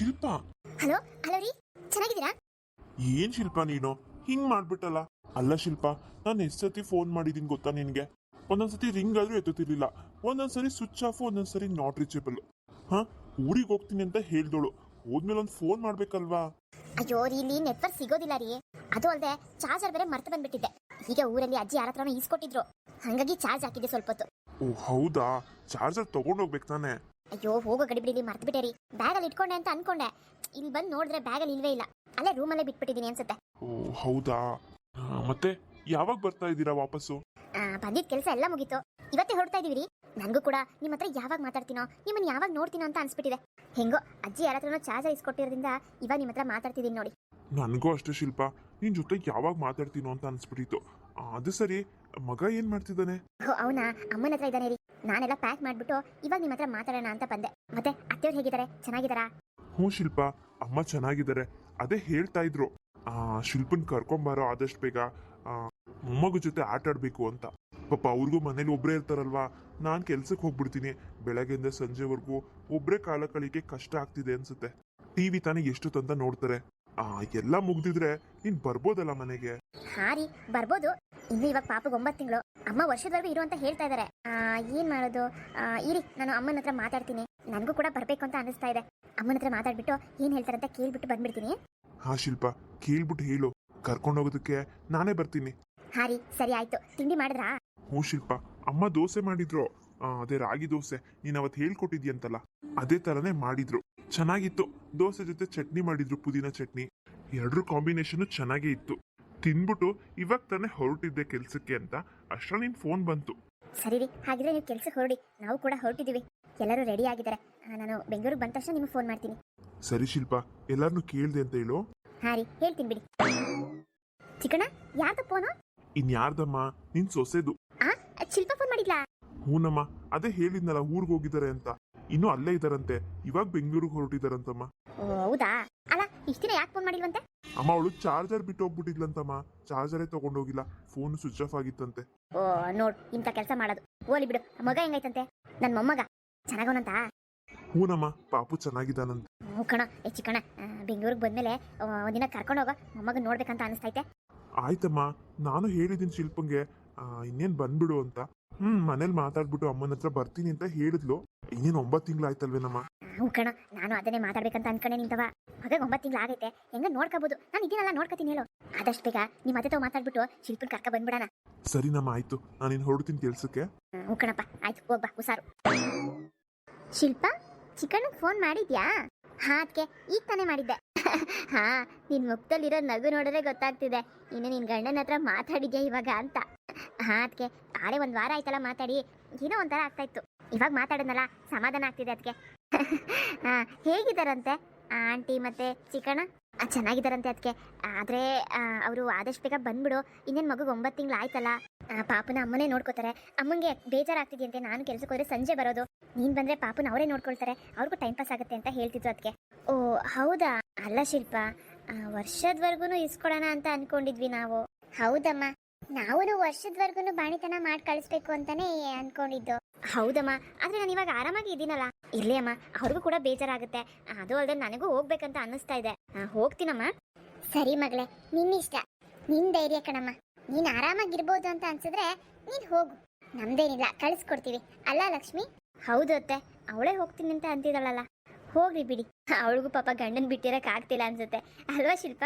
ಶಿಲ್ಪ. Hello hello ರೀ ಚೆನ್ನಾಗಿದ್ದೀರಾ? ಏನ್ ಶಿಲ್ಪ ನೀನು? ಹಿಂಗ್ ಮಾಡ್ಬಿಟ್ಟಲ್ಲ. ಅಲ್ಲ ಶಿಲ್ಪ ನಾನು ಎಷ್ಟು ಸತಿ ಫೋನ್ ಮಾಡಿದೀನಿ ಗೊತ್ತಾ ನಿನ್ಗೆ? ಒಂದೊಂದ್ಸತಿ ರಿಂಗ್ ಆದ್ರೂ ಎತ್ತುತ್ತಿರ್ಲಿಲ್ಲ. ಒಂದೊಂದ್ಸರಿ ಸ್ವಿಚ್ ಆಫ್ ಒಂದೊಂದ್ಸರಿ ನಾಟ್ ರೀಚೇಬಲ್ ಹಾ? ಊರಿಗೆ ಹೋಗ್ತೀನಿ ಅಂತ ಹೇಳ್ದೋಳು. ಹೋದ್ಮೇಲೆ ಒಂದು ಫೋನ್ ಮಾಡ್ಬೇಕಲ್ವಾ? ಅಯ್ಯೋ ರೀ ಇಲ್ಲಿ ನೆಟ್ವರ್ಕ್ ಸಿಗೋದಿಲ್ಲ ರೀ. ಅದು ಅಲ್ಲದೆ ಚಾರ್ಜರ್ ಬೇರೆ ಮರ್ತ ಬಂದ್ಬಿಟ್ಟಿದ್ದೆ. ಈಗ ಊರಲ್ಲಿ ಅಜ್ಜಿ ಯಾರ ಹತ್ರನೋ ಈಸ್ಕೊಟ್ಟಿದ್ರು. ಹಂಗಾಗಿ ಚಾರ್ಜ್ ಹಾಕಿದ್ದೆ ಸ್ವಲ್ಪ ಹೊತ್ತು ಓ ಹೌದಾ? ಚಾರ್ಜರ್ ತಗೊಂಡೋಗ್ಬೇಕು ತಾನೆ? ಅಯ್ಯೋ ಹೋಗೋ ಗಡಿಬಿಡಿಲಿ ಮರ್ತು ಬಿಟ್ಟೆ ರೀ. ಬ್ಯಾಗಲ್ಲಿ ಇಟ್ಕೊಂಡೆ ಅಂತ ಅನ್ಕೊಂಡೆ. ಇಲ್ಲಿ ಬಂದು ನೋಡಿದ್ರೆ ಬ್ಯಾಗಲ್ಲಿ ಇಲ್ವೇ ಇಲ್ಲ. ಅಲ್ಲೇ ರೂಮಲ್ಲೇ ಬಿಟ್ಬಿಟ್ಟಿದ್ದೀನಿ ಅನ್ಸುತ್ತೆ. ಓ ಹೌದಾ? ಆ, ಮತ್ತೆ ಯಾವಾಗ ಬರ್ತಾ ಇದ್ದೀರಾ ವಾಪಸ್ಸು? ಆ, ಬಂದಿದ್ ಕೆಲಸ ಎಲ್ಲ ಮುಗೀತು. ಇವತ್ತೇ ಹೊರಡ್ತಾ ಇದೀವಿ ರೀ. ನನಗೂ ಕೂಡ ನಿಮ್ಮ ಹತ್ರ ಯಾವಾಗ ಮಾತಾಡ್ತೀನೋ ನಿಮ್ಮನ್ನ ಯಾವಾಗ ನೋಡ್ತೀನೋ ಅಂತ ಅನ್ಸ್ಬಿಟ್ಟಿದೆ. ಹೆಂಗೋ ಅಜ್ಜಿ ಯಾರ ಹತ್ರನೋ ಚಾರ್ಜ್ ಇಸ್ಕೊಟ್ಟಿರೋದ್ರಿಂದ ಇವಾಗ ನಿಮ್ಮ ಹತ್ರ ಮಾತಾಡ್ತಿದ್ದೀನಿ ನೋಡಿ. ನನಗೂ ಅಷ್ಟೇ ಶಿಲ್ಪ. ನಿನ್ ಜೊತೆ ಯಾವಾಗ ಮಾತಾಡ್ತೀನೋ ಅಂತ ಅನ್ಸ್ಬಿಟ್ಟಿತ್ತು. ಅದು ಸರಿ. ಮಗ ಏನ್ ಮಾಡ್ತಿದ್ದಾನೆ? ಅವನ ಅಮ್ಮನ ಹತ್ರ ಇದ್ದಾನೆ ರೀ. ನಾನೆಲ್ಲ ಪ್ಯಾಕ್ ಮಾಡ್ಬಿಟ್ಟು ಇವಾಗ ನಿಮ್ಮ ಹತ್ರ ಮಾತಾಡೋಣ ಅಂತ ಬಂದೆ. ಮತ್ತೆ ಅತ್ತೆಯವ್ರು ಹೇಗಿದ್ದಾರೆ? ಚೆನ್ನಾಗಿದ್ದಾರಾ? ಹ್ಞೂ ಶಿಲ್ಪ ಅಮ್ಮ ಚೆನ್ನಾಗಿದ್ದಾರೆ. ಅದೇ ಹೇಳ್ತಾ ಇದ್ರು. ಆ ಶಿಲ್ಪನ್ ಕರ್ಕೊಂಬಾರೋ ಆದಷ್ಟು ಬೇಗ ಮೊಮ್ಮಗು ಜೊತೆ ಆಟ ಆಡ್ಬೇಕು ಅಂತ. ಪಾಪ ಅವ್ರಿಗೂ ಮನೇಲಿ ಒಬ್ಬರೇ ಇರ್ತಾರಲ್ವಾ? ನಾನು ಕೆಲ್ಸಕ್ಕೆ ಹೋಗ್ಬಿಡ್ತೀನಿ. ಬೆಳಗ್ಗೆಯಿಂದ ಸಂಜೆವರೆಗೂ ಒಬ್ಬರೇ ಕಾಲ ಕಳಿಕೆ ಕಷ್ಟ ಆಗ್ತಿದೆ ಅನ್ಸುತ್ತೆ. ಟಿವಿ ತಾನೇ ಎಷ್ಟು ತಂದ ನೋಡ್ತಾರೆ? ಆ ಎಲ್ಲ ಮುಗ್ದಿದ್ರೆ ನೀನ್ ಬರ್ಬೋದಲ್ಲ ಮನೆಗೆ. ಹಾರಿ ರೀ ಬರ್ಬೋದು. ಇನ್ನು ಇವಾಗ ಪಾಪಗೆ ಒಂಬತ್ತು ತಿಂಗಳು. ಅಮ್ಮ ವರ್ಷದವರೆಗೂ ಇರು ಅಂತ ಹೇಳ್ತಾ ಇದ್ದಾರೆ ಏನ್ ಮಾಡೋದು? ಆ, ಇರಿ ನಾನು ಅಮ್ಮನ ಹತ್ರ ಮಾತಾಡ್ತೀನಿ. ನನಗೂ ಕೂಡ ಬರ್ಬೇಕು ಅಂತ ಅನಿಸ್ತಾ ಇದೆ. ಅಮ್ಮನ ಹತ್ರ ಮಾತಾಡ್ಬಿಟ್ಟು ಏನ್ ಹೇಳ್ತಾರೆ ಅಂತ ಕೇಳ್ಬಿಟ್ಟು ಬಂದ್ಬಿಡ್ತೀನಿ. ಹಾ ಶಿಲ್ಪ ಕೇಳ್ಬಿಟ್ಟು ಹೇಳು. ಕರ್ಕೊಂಡು ಹೋಗೋದಕ್ಕೆ ನಾನೇ ಬರ್ತೀನಿ. ಹಾರಿ ರೀ ಸರಿ ಆಯ್ತು. ತಿಂಡಿ ಮಾಡಿದ್ರಾ? ಹ್ಞೂ ಶಿಲ್ಪ ಅಮ್ಮ ದೋಸೆ ಮಾಡಿದ್ರು. ಆ, ಅದೇ ರಾಗಿ ದೋಸೆ. ನೀನ್ ಅವತ್ತು ಹೇಳ್ಕೊಟ್ಟಿದ್ಯಂತಲ್ಲ. ಅದೇ ತರನೇ ಮಾಡಿದ್ರು. ಚೆನ್ನಾಗಿತ್ತು. ದೋಸೆ ಜೊತೆ ಚಟ್ನಿ ಮಾಡಿದ್ರು ಪುದೀನ ಚಟ್ನಿ. ಎರಡರ ಕಾಂಬಿನೇಷನ್ ಚೆನ್ನಾಗೇ ಇತ್ತು. ತಿನ್ಬಿಟ್ಟು ಇವಾಗ ತಾನೇ ಹೊರಟಿದ್ದೆ ಕೆಲ್ಸಕ್ಕೆ ಅಂತ ಅಷ್ಟರಲ್ಲಿ ನಿನ್ ಫೋನ್ ಬಂತು. ಸರಿ ರೀ ಹಾಗಿದ್ರೆ ನೀವು ಕೆಲ್ಸಕ್ಕೆ ಹೊರಡಿ. ನಾವು ಕೂಡ ಹೊರಟಿದ್ದೀವಿ ಎಲ್ಲರೂ ರೆಡಿ ಆಗಿದ್ದಾರೆ. ನಾನು ಬೆಂಗಳೂರಿಗೆ ಬಂದ ತಕ್ಷಣ ನಿಮಗೆ ಫೋನ್ ಮಾಡ್ತೀನಿ. ಸರಿ ಶಿಲ್ಪ ಎಲ್ಲರನ್ನೂ ಕೇಳ್ದೆ ಅಂತ ಹೇಳು. ಹಾ ರೀ ಹೇಳ್ತೀನಿ ಬಿಡಿ. ಚಿಕ್ಕಣ್ಣ ಫೋನ್? ಫೋನು ಇನ್ಯಾರ್ದಮ್ಮ ನಿನ್ ಸೊಸೆದು. ಆ ಶಿಲ್ಪ ಫೋನ್ ಮಾಡಿದ್ಲಾ? ಹೂನಮ್ಮ ಅದೇ ಹೇಳಿದ್ನಲ್ಲ ಊರಿಗೆ ಹೋಗಿದ್ದಾರೆ ಅಂತ. ಇನ್ನೂ ಅಲ್ಲೇ ಇದಾರಂತೆ. ಇವಾಗ ಬೆಂಗಳೂರಿಗೆ ಹೊರಟಿದಾರಂತಮ್ಮ. ಓ ಹೌದಾ? ಅಲ್ಲ ಇಷ್ಟ ದಿನ ಯಾಕೆ ಫೋನ್ ಮಾಡಿಲ್ವಂತೆ? ಅಮ್ಮ ಅವಳು ಚಾರ್ಜರ್ ಬಿಟ್ಟು ಹೋಗ್ಬಿಟ್ಟಿದ್ಲಂತಮ್ಮ ಚಾರ್ಜರೇ ತಗೊಂಡೋಗಿಲ್ಲ. ಫೋನ್ ಸ್ವಿಚ್ ಆಫ್ ಆಗಿತ್ತಂತೆ. ಓ ನೋಡ್ ಇಂಥ ಕೆಲಸ ಮಾಡೋದು. ಓಲಿ ಬಿಡು ಮಗ ಹೆಂಗೈತಂತೆ ನನ್ನ ಮೊಮ್ಮಗ ಚೆನ್ನಾಗವನಂತ? ಹೂನಮ್ಮ ಪಾಪು ಚೆನ್ನಾಗಿದ್ದಾನಂತೆ. ಹ್ಞೂ ಕಣ ಹೆಚ್ಚು ಕಣ ಬೆಂಗಳೂರಿಗೆ ಬಂದಮೇಲೆ ಒಂದಿನ ಕರ್ಕೊಂಡು ಹೋಗೋ ಮೊಮ್ಮಗ ನೋಡ್ಬೇಕಂತ ಅನಿಸ್ತೈತೆ? ಆಯ್ತಮ್ಮ ನಾನು ಹೇಳಿದ್ದೀನಿ ಶಿಲ್ಪಂಗೆ ಇನ್ನೇನ್ ಬಂದ್ಬಿಡು ಅಂತ. ಹ್ಮ್ ಮನೇಲಿ ಮಾತಾಡ್ಬಿಟ್ಟು ಅಮ್ಮನ ಹತ್ರ ಬರ್ತೀನಿ ಅಂತ ಹೇಳಿದ್ಲು. ಇನ್ನೇನು ಒಂಬತ್ತು ತಿಂಗಳು ಹ್ಞೂ ಕಣ ನಾನು ಅದನ್ನೇ ಮಾತಾಡ್ಬೇಕಂತ ಅನ್ಕೊಂಡೆ ನಿಂತವ. ಮಗ ಒಂಬತ್ತು ತಿಂಗಳು ಆಗೈತೆ. ಹೆಂಗ ನೋಡ್ಕೋಬಹುದು ನಾನು ಇದನ್ನೆಲ್ಲ ನೋಡ್ಕೋತೀನಿ ಹೇಳು. ಆದಷ್ಟು ಬೇಗ ನಿಮ್ಮ ಅದೇ ತಾವು ಮಾತಾಡ್ಬಿಟ್ಟು ಶಿಲ್ಪನ್ ಕರ್ಕ ಬಂದ್ಬಿಡಣ. ಸರಿನಮ್ಮ ಆಯ್ತು. ನಾನು ಇನ್ನು ಹೊರಡ್ತೀನಿ ಕೆಲ್ಸಕ್ಕೆ? ಹ್ಞೂ ಕಣಪ್ಪ. ಆಯ್ತು ಹೋಗ್ಬಾ ಹುಷಾರು. ಶಿಲ್ಪ ಚಿಕಣ್ಗೆ ಫೋನ್ ಮಾಡಿದ್ಯಾ? ಹಾ ಅದಕ್ಕೆ ಈಗ ತಾನೇ ಮಾಡಿದ್ದೆ. ಹಾ ನಿನ್ ಮುಖದಲ್ಲಿರೋ ನಗು ನೋಡಿದ್ರೆ ಗೊತ್ತಾಗ್ತಿದೆ. ಇನ್ನು ನಿನ್ ಗಂಡನ ಹತ್ರ ಮಾತಾಡಿದ್ಯಾ ಇವಾಗ ಅಂತ. ಹಾ ಅದಕ್ಕೆ ಆಳೆ ಒಂದು ವಾರ ಆಯ್ತಲ್ಲ ಮಾತಾಡಿ. ಏನೋ ಒಂಥರ ಆಗ್ತಾ ಇತ್ತು. ಇವಾಗ ಮಾತಾಡೋದಲ್ಲ ಸಮಾಧಾನ ಆಗ್ತಿದೆ ಅದಕ್ಕೆ ಹಾಂ, ಹೇಗಿದ್ದಾರಂತೆ? ಆಂಟಿ ಮತ್ತೆ ಚಿಕ್ಕಣ್ಣ? ಚೆನ್ನಾಗಿದ್ದಾರಂತೆ ಅದಕ್ಕೆ ಆದರೆ ಅವರು ಆದಷ್ಟು ಬೇಗ ಬಂದ್ಬಿಡು. ಇನ್ನೇನು ಮಗುಗೆ ಒಂಬತ್ತು ತಿಂಗಳು ಆಯ್ತಲ್ಲ? ಪಾಪನ ಅಮ್ಮನೇ ನೋಡ್ಕೋತಾರೆ. ಅಮ್ಮಂಗೆ ಬೇಜಾರಾಗ್ತಿದೆಯಂತೆ ನಾನು ಕೆಲಸಕ್ಕೆ ಹೋದ್ರೆ ಸಂಜೆ ಬರೋದು. ನೀನು ಬಂದರೆ ಪಾಪನ ಅವರೇ ನೋಡ್ಕೊಳ್ತಾರೆ. ಅವ್ರಿಗೂ ಟೈಮ್ ಪಾಸ್ ಆಗುತ್ತೆ ಅಂತ ಹೇಳ್ತಿದ್ರು ಅದಕ್ಕೆ ಓ, ಹೌದಾ? ಅಲ್ಲ ಶಿಲ್ಪ ವರ್ಷದವರೆಗೂ ಇಸ್ಕೊಳೋಣ ಅಂತ ಅನ್ಕೊಂಡಿದ್ವಿ ನಾವು. ಹೌದಮ್ಮ. ನಾವು ವರ್ಷದವರೆಗೂ ಬಾಣಿತನ ಮಾಡಿ ಕಳಿಸ್ಬೇಕು ಅಂತಾನೆ ಅನ್ಕೊಂಡಿದ್ದು. ಹೌದಮ್ಮ ಆದ್ರೆ ನಾನು ಇವಾಗ ಆರಾಮಾಗಿ ಇದ್ದೀನಲ್ಲ. ಇರ್ಲಿ ಅಮ್ಮ ಅವ್ರಿಗೂ ಕೂಡ ಬೇಜಾರಾಗುತ್ತೆ. ಅದು ಅಲ್ಲದೆ ನನಗೂ ಹೋಗ್ಬೇಕಂತ ಅನ್ನಿಸ್ತಾ ಇದೆ. ಹೋಗ್ತೀನಮ್ಮ. ಸರಿ ಮಗಳೇ ನಿನ್ನಿಷ್ಟ. ನಿನ್ ಧೈರ್ಯ ಕಣಮ್ಮ. ನೀನ್ ಆರಾಮಾಗಿರ್ಬೋದು ಅಂತ ಅನ್ಸಿದ್ರೆ ನೀನ್ ಹೋಗು. ನಮ್ದೇನಿಲ್ಲ ಕಳಿಸ್ಕೊಡ್ತೀವಿ. ಅಲ್ಲ ಲಕ್ಷ್ಮಿ? ಹೌದು ಅತ್ತೆ ಅವಳೇ ಹೋಗ್ತೀನಿ ಅಂತ ಅಂತಿದಳಲ್ಲ ಹೋಗ್ರಿ ಬಿಡಿ. ಅವಳಿಗೂ ಪಾಪ ಗಂಡನ್ ಬಿಟ್ಟಿರಕ್ ಆಗ್ತಿಲ್ಲ ಅನ್ಸುತ್ತೆ. ಅಲ್ವಾ ಶಿಲ್ಪ?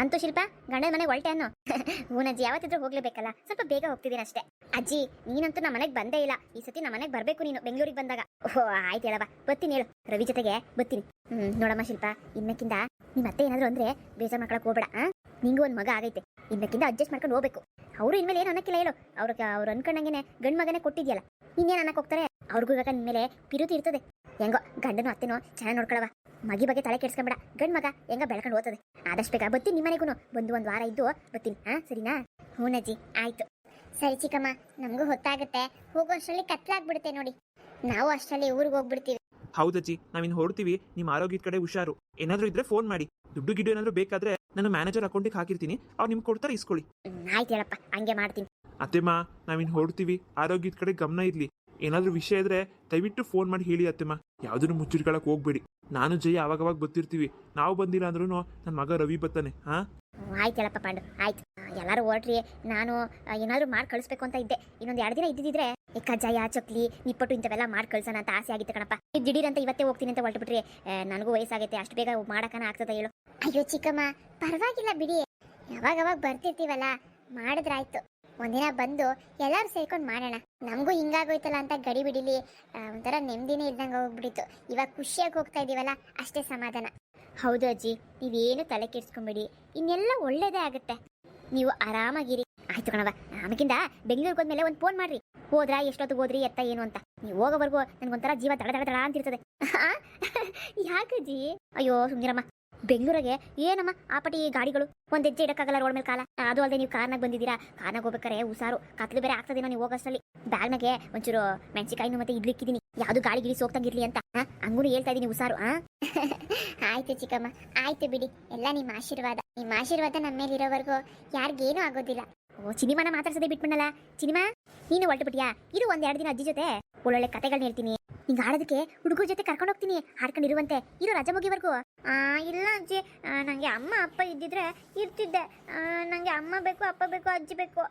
ಅಂತೂ ಶಿಲ್ಪ, ಗಂಡನ ಮನೆಗೆ ಹೊಲ್ಟೆ ಅನ್ನೋ. ಹೂನಜ್ಜಿ ಯಾವತ್ತಿದ್ರೂ ಹೋಗ್ಲೇಬೇಕಲ್ಲ, ಸ್ವಲ್ಪ ಬೇಗ ಹೋಗ್ತಿದ್ದೀನಿ ಅಷ್ಟೇ. ಅಜ್ಜಿ, ನೀನಂತೂ ನಮ್ಮ ಮನೆಗೆ ಬಂದೇ ಇಲ್ಲ. ಈ ಸತಿ ನಮ್ಮ ಮನೆಗೆ ಬರಬೇಕು ನೀನು, ಬೆಂಗಳೂರಿಗೆ ಬಂದಾಗ. ಓಹೋ, ಆಯ್ತು ಹೇಳವ ಬತ್ತೀನಿ ಹೇಳು. ರವಿ ಜೊತೆಗೆ ಬತ್ತೀನಿ ಹ್ಮ್, ನೋಡಮ್ಮ ಶಿಲ್ಪ ಇನ್ನಕ್ಕಿಂತ ನಿಮ್ಮ ಅತ್ತೆ ಏನಾದ್ರು ಅಂದ್ರೆ ಬೇಜಾರು ಮಾಡ್ಕೊಳಕ್ ಹೋಗ್ಬೇಡ ನಿಂಗೂ ಒಂದು ಮಗ ಆಗೈತೆ. ಇನ್ನಕ್ಕಿಂತ ಅಡ್ಜಸ್ಟ್ ಮಾಡ್ಕೊಂಡು ಹೋಗ್ಬೇಕು. ಅವರು ಇನ್ಮೇಲೆ ಏನು ಅನ್ನಕ್ಕಿಲ್ಲ ಹೇಳು. ಅವ್ರ ಅವ್ರು ಅನ್ಕೊಂಡಂಗೆನೆ ಗಂಡ್ ಮಗನೇ ಕೊಟ್ಟಿದ್ಯಲ್ಲ. ಇನ್ನೇನು ಅನ್ನಕ್ ಹೋಗ್ತಾರೆ? ಅವ್ರಿಗೂ ಇವಾಗ ನಿಮ್ಮ ಮೇಲೆ ಪಿರುತಿ ಇರ್ತದೆ. ಹೆಂಗೋ ಗಂಡನು ಅತ್ತೆನೋ ಚೆನ್ನಾಗಿ ನೋಡ್ಕೊಳವ ಮಗಿ ಬಗ್ಗೆ ತಲೆ ಕೆಡ್ಸ್ಕೊಂಬೇಡ. ಗಂಡ್ ಮಗ ಹೆಂಗ ಬೆಳ್ಕೊಂಡು ಹೋಗ್ತದೆ ಆದಷ್ಟು ಬೇಗ ಬತ್ತೀನಿ ನಿಮ್ಮ ಮನೆಗೂ ಬಂದು ಒಂದು ವಾರ ಇದ್ದು ಬತ್ತೀನಿ ಹಾ ಸರಿನಾ? ಹೂನಜ್ಜಿ ಆಯ್ತು. ಸರಿ ಚಿಕ್ಕಮ್ಮ ನಮಗೂ ಹೊತ್ತಾಗುತ್ತೆ. ಹೋಗೋ ಅಷ್ಟರಲ್ಲಿ ಕತ್ಲಾಗ್ಬಿಡುತ್ತೆ ನೋಡಿ. ನಾವು ಅಷ್ಟರಲ್ಲಿ ಊರಿಗೆ ಹೋಗ್ಬಿಡ್ತೀವಿ. ಹೌದಜ್ಜಿ ನಾವಿನ್ ಹೊರಡ್ತೀವಿ. ನಿಮ್ಮ ಆರೋಗ್ಯದ ಕಡೆ ಹುಷಾರು. ಏನಾದರೂ ಇದ್ರೆ ಫೋನ್ ಮಾಡಿ. ದುಡ್ಡು ಗಿಡ್ಡು ಏನಾದರೂ ಬೇಕಾದ್ರೆ ನನ್ನ ಮ್ಯಾನೇಜರ್ ಅಕೌಂಟಿಗೆ ಹಾಕಿರ್ತೀನಿ. ಅವ್ರು ನಿಮ್ಗೆ ಕೊಡ್ತಾರೆ ಇಸ್ಕೊಳ್ಳಿ. ಆಯ್ತು ಹೇಳಪ್ಪ. ಹಂಗೆ ಮಾಡ್ತೀನಿ. ಅತ್ತೆಮ್ಮ ನಾವಿನ್ ಹೊರಡ್ತೀವಿ. ಆರೋಗ್ಯದ ಕಡೆ ಗಮನ ಇರಲಿ. ಏನಾದರೂ ವಿಷಯ ಇದ್ರೆ ದಯವಿಟ್ಟು ಫೋನ್ ಮಾಡಿ ಹೇಳಿ ಅತ್ತೆಮ್ಮ. ಯಾವುದನ್ನು ಮುಚ್ಚಿಟ್ಕೊಳಕ್ ಹೋಗ್ಬೇಡಿ. ನಾನು ಜಯ ಅವಾಗವಾಗ ಬರ್ತಿರ್ತೀವಿ ನಾವು ಬಂದಿಲ್ಲ ಅಂದ್ರೂ ನನ್ನ ಮಗ ರವಿ ಬರ್ತಾನೆ, ಹಾ? ಆಯ್ತು ಹೇಳಪ್ಪ ಪಾಂಡು, ಆಯ್ತು. ಎಲ್ಲರೂ ಓಡ್ರಿ ನಾನು ಏನಾದರೂ ಏನಾದ್ರು ಮಾಡಿ ಕಳಿಸ್ಬೇಕು ಅಂತ ಇದ್ದೆ. ಇನ್ನೊಂದು ಎರಡು ದಿನ ಇದ್ದಿದ್ರೆ ಈ ಕಜ್ಜಾಯ ಚಕ್ಲಿ, ನಿಪ್ಪಟ್ಟು ಇಂಥವೆಲ್ಲ ಮಾಡಿ ಕಳ್ಸೋಣ ಅಂತ ಆಸೆ ಆಗಿತ್ತು ಕಣಪ್ಪ. ನೀವು ದಿಢೀರಂತ ಇವತ್ತೇ ಹೋಗ್ತೀನಿ ಅಂತ ಹೊರಟುಬಿಟ್ರಿ. ನನಗೂ ವಯಸ್ಸಾಗೈತೆ. ಅಷ್ಟು ಬೇಗ ಮಾಡಕನ ಆಗ್ತದೆ ಹೇಳು. ಅಯ್ಯೋ ಚಿಕ್ಕಮ್ಮ, ಪರವಾಗಿಲ್ಲ ಬಿಡಿ. ಯಾವಾಗ ಅವಾಗ ಬರ್ತಿರ್ತೀವಲ್ಲ, ಮಾಡಿದ್ರಾಯ್ತು. ಒಂದಿನ ಬಂದು ಎಲ್ಲರೂ ಸೇರ್ಕೊಂಡು ಮಾಡೋಣ. ನಮಗೂ ಹಿಂಗಾಗೋಯ್ತಲ್ಲ ಅಂತ ಗಡಿ ಬಿಡಿಲಿ. ಒಂಥರ ನೆಮ್ಮದಿನೇ ಇದ್ದಂಗೆ ಹೋಗ್ಬಿಟ್ಟಿತ್ತು ಇವಾಗ ಖುಷಿಯಾಗಿ ಹೋಗ್ತಾ ಇದೀವಲ್ಲ, ಅಷ್ಟೇ ಸಮಾಧಾನ. ಹೌದು ಅಜ್ಜಿ, ನೀವೇನು ತಲೆ ಕೆಡ್ಸ್ಕೊಂಬಿಡಿ. ಇನ್ನೆಲ್ಲ ಒಳ್ಳೇದೇ ಆಗುತ್ತೆ. ನೀವು ಆರಾಮಾಗಿರಿ. ಆಯ್ತು ಕಣವ ಆಮಕಿಂದ ಬೆಂಗಳೂರಿಗೆ ಹೋದ್ಮೇಲೆ ಒಂದು ಫೋನ್ ಮಾಡ್ರಿ. ಹೋದ್ರ ಎಷ್ಟೊತ್ತು ಹೋದ್ರಿ, ಎತ್ತ ಏನು ಅಂತ. ನೀವು ಹೋಗೋವರೆಗೂ ನನಗೊಂಥರ ಜೀವ ತಡ ತಡ ತಡ ಅಂತಿರ್ತದೆ ಯಾಕಜ್ಜಿ? ಅಯ್ಯೋ, ಸುಮ್ನಿರಮ್ಮ. ಬೆಂಗಳೂರಿಗೆ? ಏನಮ್ಮ ಆಪಟಿ ಗಾಡಿಗಳು? ಒಂದ್ ಹೆಜ್ಜೆ ಇಡಕ್ಕಾಗಲ್ಲ ರೋಡ್ ಮೇಲೆ ಕಾಲ. ಅದು ಅಲ್ಲದೆ ನೀವು ಕಾರ್ನಾಗ ಬಂದಿದ್ದೀರಾ? ಕಾರ್ನಾಗ ಹೋಗ್ಬೇಕಾರೆ ಹುಷಾರು. ಕತ್ಲು ಬೇರೆ ಆಗ್ತದೇನೋ ನೀವು ಹೋಗೋಷ್ಟರಲ್ಲಿ. ಬ್ಯಾಗ್ನಾಗೆ ಒಂಚೂರು ಮೆಣಸಿಕಾಯಿನು ಮತ್ತೆ ಇಡ್ಲಿಕ್ಕಿದ್ದೀನಿ ಯಾವುದು ಗಾಡಿ ಗಿಳಿ ಸೋಗ್ತಾಗಿರ್ಲಿ ಅಂತ. ಹಂಗೂ ಹೇಳ್ತಾ ಇದೀನಿ ಹುಷಾರು, ಆ? ಆಯ್ತು ಚಿಕ್ಕಮ್ಮ, ಆಯ್ತು ಬಿಡಿ. ಎಲ್ಲ ನಿಮ್ಮ ಆಶೀರ್ವಾದ. ನಿಮ್ಮ ಆಶೀರ್ವಾದ ನಮ್ಮ ಮೇಲೆ ಇರೋವರೆಗೂ. ಯಾರಿಗೇನೂ ಆಗೋದಿಲ್ಲ. ಓ, ಸಿನಿಮಾನ ಮಾತಾಡ್ಸದೆ ಬಿಟ್ಬಿಡಲ್ಲ ಸಿನಿಮಾ? ನೀನು ಹೊರಟು ಬಿಟ್ಟಿಯಾ ಇದು ಒಂದ್ ಎರಡು ದಿನ ಅಜ್ಜಿ ಜೊತೆ? ಒಳ್ಳೊಳ್ಳೆ ಕತೆಗಳನ್ನ ಹೇಳ್ತೀನಿ. ಹಿಂಗ ಆಡೋದಕ್ಕೆ ಹುಡುಗರ ಜೊತೆ ಕರ್ಕೊಂಡು ಹೋಗ್ತೀನಿ ಹಾಡ್ಕೊಂಡಿರುವಂತೆ. ಇರೋ ರಜೆ ಮುಗಿವರೆಗೂ ಆ ಇಲ್ಲ ಅಜ್ಜಿ. ನನಗೆ ನಂಗೆ ಅಮ್ಮ, ಅಪ್ಪ ಇದ್ದಿದ್ರೆ ಇರ್ತಿದ್ದೆ. ನನಗೆ ನಂಗೆ ಅಮ್ಮ ಬೇಕು, ಅಪ್ಪ ಬೇಕು, ಅಜ್ಜಿ ಬೇಕು.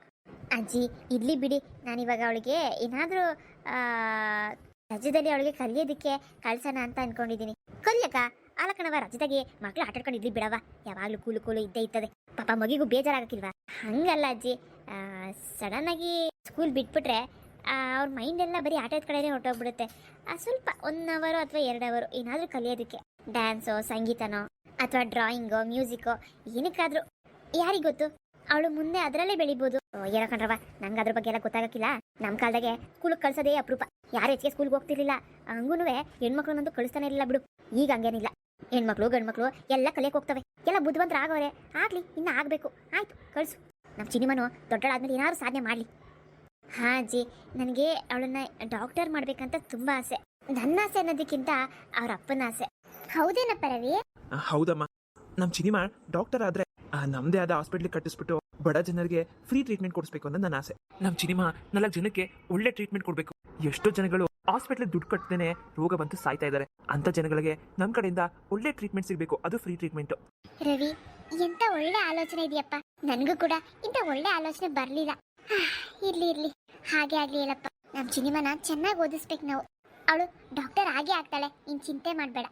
ಅಜ್ಜಿ, ಇರಲಿ ಬಿಡಿ. ನಾನಿವಾಗ ಅವಳಿಗೆ ಏನಾದರೂ ರಜದಲ್ಲಿ ಅವಳಿಗೆ ಕಲಿಯೋದಕ್ಕೆ ಕಳ್ಸೋಣ ಅಂತ ಅನ್ಕೊಂಡಿದ್ದೀನಿ ಕಲಿಯಕ ಅಲ್ಲ ಕಣವ ರಜದಾಗೆ ಮಕ್ಳು ಆಟ ಆಡ್ಕೊಂಡು ಇರ್ಲಿ ಬಿಡವ ಯಾವಾಗಲೂ ಕೂಲು ಕೂಲು ಇದ್ದೇ ಇರ್ತದೆ. ಪಾಪ ಮಗಿಗೂ ಬೇಜಾರಾಗಕ್ಕಿಲ್ವಾ? ಹಂಗಲ್ಲ ಅಜ್ಜಿ. ಸಡನ್ ಆಗಿ ಸ್ಕೂಲ್ ಬಿಟ್ಬಿಟ್ರೆ ಅವ್ರ ಮೈಂಡ್ ಎಲ್ಲ ಬರೀ ಆಟದ ಕಡೆನೇ ಹೊರಟೋಗ್ಬಿಡುತ್ತೆ. ಸ್ವಲ್ಪ ಒನ್ ಅವರು ಅಥವಾ ಎರಡು ಅವರು ಏನಾದರೂ ಕಲಿಯೋದಕ್ಕೆ. ಡ್ಯಾನ್ಸೋ ಸಂಗೀತನೋ, ಅಥವಾ ಡ್ರಾಯಿಂಗೋ ಮ್ಯೂಸಿಕ್ ಏನಕ್ಕಾದ್ರೂ. ಯಾರಿಗೆ ಗೊತ್ತು? ಅವಳು ಮುಂದೆ ಅದರಲ್ಲೇ ಬೆಳಿಬೋದು. ಏನೋ ಕಣ್ರವ ನಂಗೆ ಅದ್ರ ಬಗ್ಗೆ ಎಲ್ಲ ಗೊತ್ತಾಗಕ್ಕಿಲ್ಲ. ನಮ್ಮ ಕಾಲದಾಗೆ ಸ್ಕೂಲಿಗೆ ಕಳ್ಸೋದೇ ಅಪರೂಪ. ಯಾರು ಹೆಚ್ಚಿಗೆ ಸ್ಕೂಲ್ಗೆ ಹೋಗ್ತಿರ್ಲಿಲ್ಲ. ಹಂಗೂ ಹೆಣ್ಮಕ್ಳನ್ನಂತೂ ಕಳಿಸ್ತಾನೆ ಇರಲಿಲ್ಲ ಬಿಡು. ಈಗ ಹಂಗೇನಿಲ್ಲ. ಹೆಣ್ಮಕ್ಳು, ಗಂಡ್ಮಕ್ಳು ಎಲ್ಲ ಕಲಿಯಕ್ಕೆ ಹೋಗ್ತವೆ. ಎಲ್ಲ ಬುದ್ಧಿವಂತರ ಆಗೋರೆ ಆಗ್ಲಿ, ಇನ್ನು ಆಗಬೇಕು. ಆಯ್ತು, ಕಳಿಸು. ನಮ್ಮ ಚಿನಿಮನು ದೊಡ್ಡಳಾದ್ಮೇಲೆ ಏನಾದ್ರು ಸಾಧನೆ ಮಾಡಲಿ. ಹಾಂ ಅಜ್ಜಿ ನನಗೆ ಅವಳನ್ನ ಡಾಕ್ಟರ್ ಮಾಡ್ಬೇಕಂತ ತುಂಬಾ ಆಸೆ. ನನ್ನ ಆಸೆ ಅನ್ನೋದಕ್ಕಿಂತ ಅವ್ರ ಅಪ್ಪನ ಆಸೆ. ಹೌದೇನಪ್ಪ ರವಿ? ಹೌದಮ್ಮ. ನಮ್ ಚಿನಿಮಾ ಡಾಕ್ಟರ್ ಆದ್ರೆ ಆ, ನಮ್ದೇ ಆದ ಹಾಸ್ಪಿಟ್ಲಿಗೆ ಕಟ್ಟಿಸ್ಬಿಟ್ಟು ಬಡ ಜನರಿಗೆ ಫ್ರೀ ಟ್ರೀಟ್ಮೆಂಟ್ ಕೊಡಿಸ್ಬೇಕು ಅನ್ನೋದು ನನ್ನ ಆಸೆ. ನಮ್ಮ ಚಿನಿಮಾ ನಾಲ್ಕು ಜನಕ್ಕೆ ಒಳ್ಳೆ ಟ್ರೀಟ್ಮೆಂಟ್ ಕೊಡಬೇಕು. ಎಷ್ಟೋ ಜನಗಳು ಹಾಸ್ಪಿಟ್ಲಿಗೆ ದುಡ್ಡು ಕಟ್ಟದೇನೆ ರೋಗ ಬಂತು ಸಾಯ್ತಾ ಇದ್ದಾರೆ ಅಂತ ಜನಗಳಿಗೆ ನಮ್ ಕಡೆಯಿಂದ ಒಳ್ಳೆ ಟ್ರೀಟ್ಮೆಂಟ್ ಸಿಗಬೇಕು. ಅದು ಫ್ರೀ ಟ್ರೀಟ್ಮೆಂಟ್ ರವಿ ಎಂತ ಒಳ್ಳೆ ಆಲೋಚನೆ ಇದೆಯಪ್ಪ. ನನಗೂ ಕೂಡ ಇಂಥ ಒಳ್ಳೆ ಆಲೋಚನೆ ಬರಲಿಲ್ಲ. ಇರ್ಲಿ ಇರ್ಲಿ. ಹಾಗೆ ಆಗ್ಲಿ ಹೇಳಪ್ಪ. ನಮ್ಮ ಚಿನಿಮನ ಚೆನ್ನಾಗಿ ಓದಿಸ್ಬೇಕು ನಾವು. ಅವಳು ಡಾಕ್ಟರ್ ಆಗೇ ಆಗ್ತಾಳೆ. ನೀನ್ ಚಿಂತೆ ಮಾಡಬೇಡ.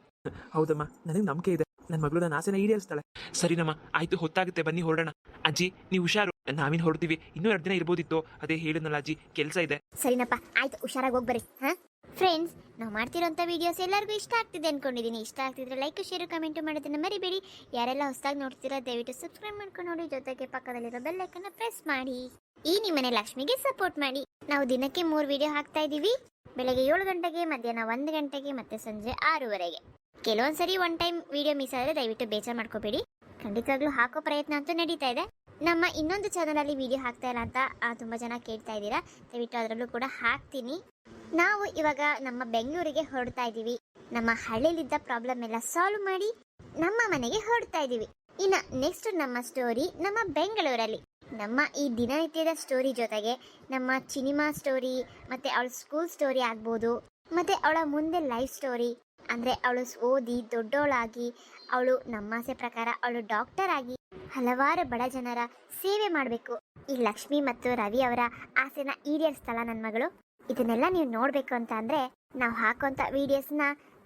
ಹೌದಮ್ಮ ನನಗೆ ನಂಬಿಕೆ ಇದೆ. ನನ್ನ ಮಗಳು ನನ್ನ ಆಸೆನ ಈಡೇರಿಸ್ತಾಳೆ. ಸರಿನಮ್ಮ ಆಯ್ತು ಹೊತ್ತಾಗುತ್ತೆ. ಬನ್ನಿ ಹೊರಡೋಣ. ಅಜ್ಜಿ ನೀವು ಹುಷಾರು. ನಾವಿನ್ ಹೊರಡ್ತೀವಿ. ಇನ್ನೂ ಎರಡು ದಿನ ಇರ್ಬೋದಿತ್ತು. ಅದೇ ಹೇಳಿದ್ನಲ್ಲ ಅಜ್ಜಿ ಕೆಲಸ ಇದೆ. ಸರಿನಪ್ಪ ಆಯ್ತು ಹುಷಾರಾಗಿ ಹೋಗ್ಬರಿ ಹಾ? ಫ್ರೆಂಡ್ಸ್ ನಾವು ಮಾಡ್ತಿರೋಂಥ ವೀಡಿಯೋಸ್ ಎಲ್ಲರಿಗೂ ಇಷ್ಟ ಆಗ್ತಿದೆ ಅಂದ್ಕೊಂಡಿದ್ದೀನಿ ಇಷ್ಟ ಆಗ್ತಿದ್ರೆ ಲೈಕ್ ಶೇರ್ ಕಮೆಂಟು ಮಾಡೋದನ್ನ ಮರಿಬೇಡಿ. ಯಾರೆಲ್ಲ ಹೊಸದಾಗಿ ನೋಡ್ತೀರಾ, ದಯವಿಟ್ಟು ಸಬ್ಸ್ಕ್ರೈಬ್ ಮಾಡ್ಕೊಂಡು ನೋಡಿ. ಜೊತೆಗೆ ಪಕ್ಕದಲ್ಲಿರೋ ಬೆಲ್ ಐಕನ್ನ ಪ್ರೆಸ್ ಮಾಡಿ. ಈ ನಿಮ್ಮನೆ ಲಕ್ಷ್ಮಿಗೆ ಸಪೋರ್ಟ್ ಮಾಡಿ. ನಾವು ದಿನಕ್ಕೆ ಮೂರು ವಿಡಿಯೋ ಹಾಕ್ತಾ ಇದ್ದೀವಿ ಬೆಳಗ್ಗೆ ಏಳು ಗಂಟೆಗೆ, ಮಧ್ಯಾಹ್ನ ಒಂದು ಗಂಟೆಗೆ ಮತ್ತೆ ಸಂಜೆ ಆರೂವರೆಗೆ. ಕೆಲವೊಂದ್ಸರಿ ಒನ್ ಟೈಮ್ ವಿಡಿಯೋ ಮಿಸ್ ಆದರೆ ದಯವಿಟ್ಟು ಬೇಜಾರು ಮಾಡ್ಕೋಬೇಡಿ. ಖಂಡಿತವಾಗ್ಲೂ ಹಾಕೋ ಪ್ರಯತ್ನ ಅಂತೂ ನಡೀತಾ ಇದೆ. ನಮ್ಮ ಇನ್ನೊಂದು ಚಾನಲಲ್ಲಿ ವಿಡಿಯೋ ಹಾಕ್ತಾ ಇಲ್ಲ ಅಂತ ತುಂಬಾ ಜನ ಕೇಳ್ತಾ ಇದ್ದೀರಾ. ದಯವಿಟ್ಟು ಅದರಲ್ಲೂ ಕೂಡ ಹಾಕ್ತೀನಿ. ನಾವು ಇವಾಗ ನಮ್ಮ ಬೆಂಗಳೂರಿಗೆ ಹೊರಡ್ತಾ ಇದ್ದೀವಿ. ನಮ್ಮ ಹಳ್ಳಿಲಿದ್ದ ಪ್ರಾಬ್ಲಮ್ ಎಲ್ಲ ಸಾಲ್ವ್ ಮಾಡಿ ನಮ್ಮ ಮನೆಗೆ ಹೊರಡ್ತಾ ಇದ್ದೀವಿ. ಇನ್ನ ನೆಕ್ಸ್ಟ್ ನಮ್ಮ ಸ್ಟೋರಿ ನಮ್ಮ ಬೆಂಗಳೂರಲ್ಲಿ. ನಮ್ಮ ಈ ದಿನನಿತ್ಯದ ಸ್ಟೋರಿ ಜೊತೆಗೆ ನಮ್ಮ ಸಿನಿಮಾ ಸ್ಟೋರಿ ಮತ್ತೆ ಅವಳ ಸ್ಕೂಲ್ ಸ್ಟೋರಿ ಆಗ್ಬೋದು, ಮತ್ತೆ ಅವಳ ಮುಂದೆ ಲೈಫ್ ಸ್ಟೋರಿ ಅಂದ್ರೆ ಅವಳು ಓದಿ ದೊಡ್ಡವಳಾಗಿ, ಅವಳು ನಮ್ಮಾಸೆ ಪ್ರಕಾರ ಅವಳು ಡಾಕ್ಟರ್ ಆಗಿ ಹಲವಾರು ಬಡ ಜನರ ಸೇವೆ ಮಾಡಬೇಕು. ಈ ಲಕ್ಷ್ಮಿ ಮತ್ತು ರವಿ ಅವರ ಆಸೆನ ಈಡೇರಿಸ್ತಲ್ಲ ನನ್ನ ಮಗಳು? ಇದನ್ನೆಲ್ಲ ನೀವು ನೋಡಬೇಕು ಅಂತ ಅಂದರೆ ನಾವು ಹಾಕೋಂಥ ವೀಡಿಯೋಸ್ನ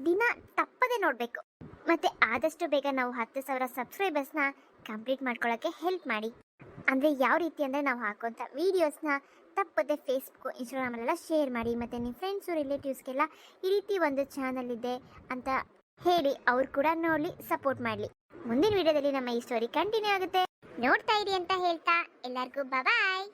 ದಿನ ತಪ್ಪದೆ ನೋಡಬೇಕು. ಮತ್ತೆ ಆದಷ್ಟು ಬೇಗ ನಾವು ಹತ್ತು ಸಾವಿರ ಸಬ್ಸ್ಕ್ರೈಬರ್ಸ್ನ ಕಂಪ್ಲೀಟ್ ಮಾಡ್ಕೊಳ್ಳೋಕ್ಕೆ ಹೆಲ್ಪ್ ಮಾಡಿ. ಅಂದ್ರೆ ಯಾವ ರೀತಿ ಅಂದ್ರೆ ನಾವು ಹಾಕೋಂಥ ವೀಡಿಯೋಸ್ನ ತಪ್ಪದೆ ಫೇಸ್ಬುಕ್ ಇನ್ಸ್ಟಾಗ್ರಾಮಲ್ಲೆಲ್ಲ ಶೇರ್ ಮಾಡಿ, ಮತ್ತೆ ನಿಮ್ಮ ಫ್ರೆಂಡ್ಸು ರಿಲೇಟಿವ್ಸ್ಗೆಲ್ಲ ಈ ರೀತಿ ಒಂದು ಚಾನಲ್ ಇದೆ ಅಂತ ಹೇಳಿ ಅವ್ರು ಕೂಡ ನೋಡಿ ಸಪೋರ್ಟ್ ಮಾಡಲಿ. ಮುಂದಿನ ವಿಡಿಯೋದಲ್ಲಿ ನಮ್ಮ ಈ ಸ್ಟೋರಿ ಕಂಟಿನ್ಯೂ ಆಗುತ್ತೆ. ನೋಡ್ತಾ ಇರಿ ಅಂತ ಹೇಳ್ತಾ ಎಲ್ಲರಿಗೂ ಬಾಯ್